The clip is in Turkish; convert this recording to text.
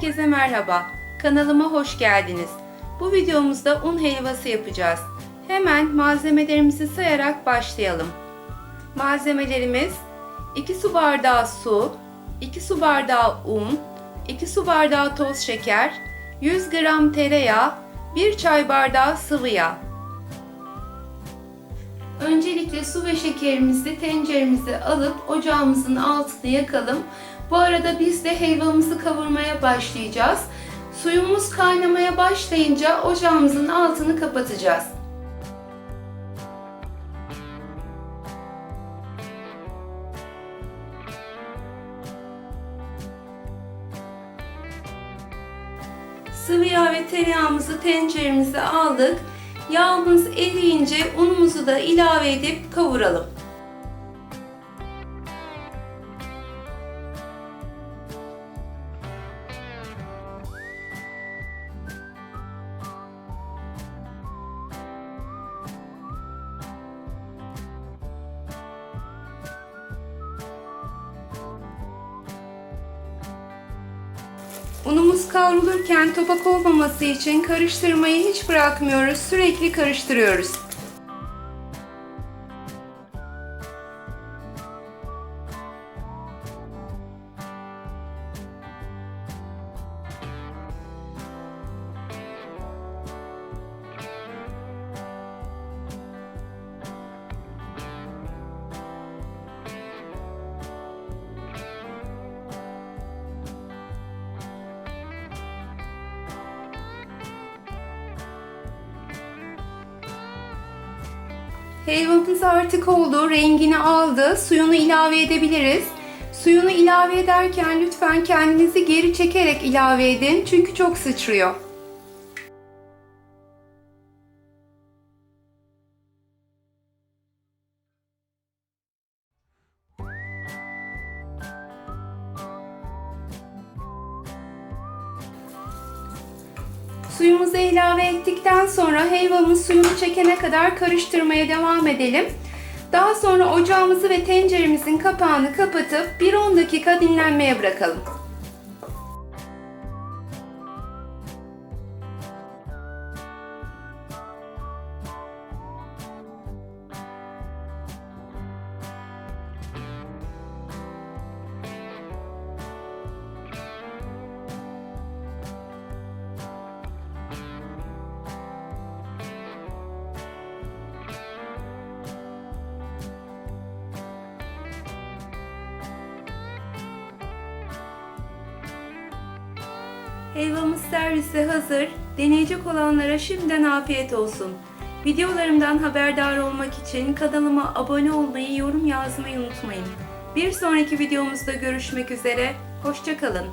Herkese merhaba. Kanalıma hoş geldiniz. Bu videomuzda un helvası yapacağız. Hemen malzemelerimizi sayarak başlayalım. Malzemelerimiz 2 su bardağı su, 2 su bardağı un, 2 su bardağı toz şeker, 100 gram tereyağı, 1 çay bardağı sıvı yağ. Öncelikle su ve şekerimizi tenceremize alıp ocağımızın altını yakalım. Bu arada biz de helvamızı kavurmaya başlayacağız. Suyumuz kaynamaya başlayınca ocağımızın altını kapatacağız. Sıvı yağ ve tereyağımızı tenceremize aldık. Yağımız eriyince unumuzu da ilave edip kavuralım. Unumuz kavrulurken topak olmaması için karıştırmayı hiç bırakmıyoruz. Sürekli karıştırıyoruz. Helvamız artık oldu, rengini aldı. Suyunu ilave edebiliriz. Suyunu ilave ederken lütfen kendinizi geri çekerek ilave edin çünkü çok sıçrıyor. Suyumuzu ilave ettikten sonra helvamız suyunu çekene kadar karıştırmaya devam edelim. Daha sonra ocağımızı ve tenceremizin kapağını kapatıp 1-10 dakika dinlenmeye bırakalım. Helvamız servise hazır. Deneyecek olanlara şimdiden afiyet olsun. Videolarımdan haberdar olmak için kanalıma abone olmayı, yorum yazmayı unutmayın. Bir sonraki videomuzda görüşmek üzere. Hoşçakalın.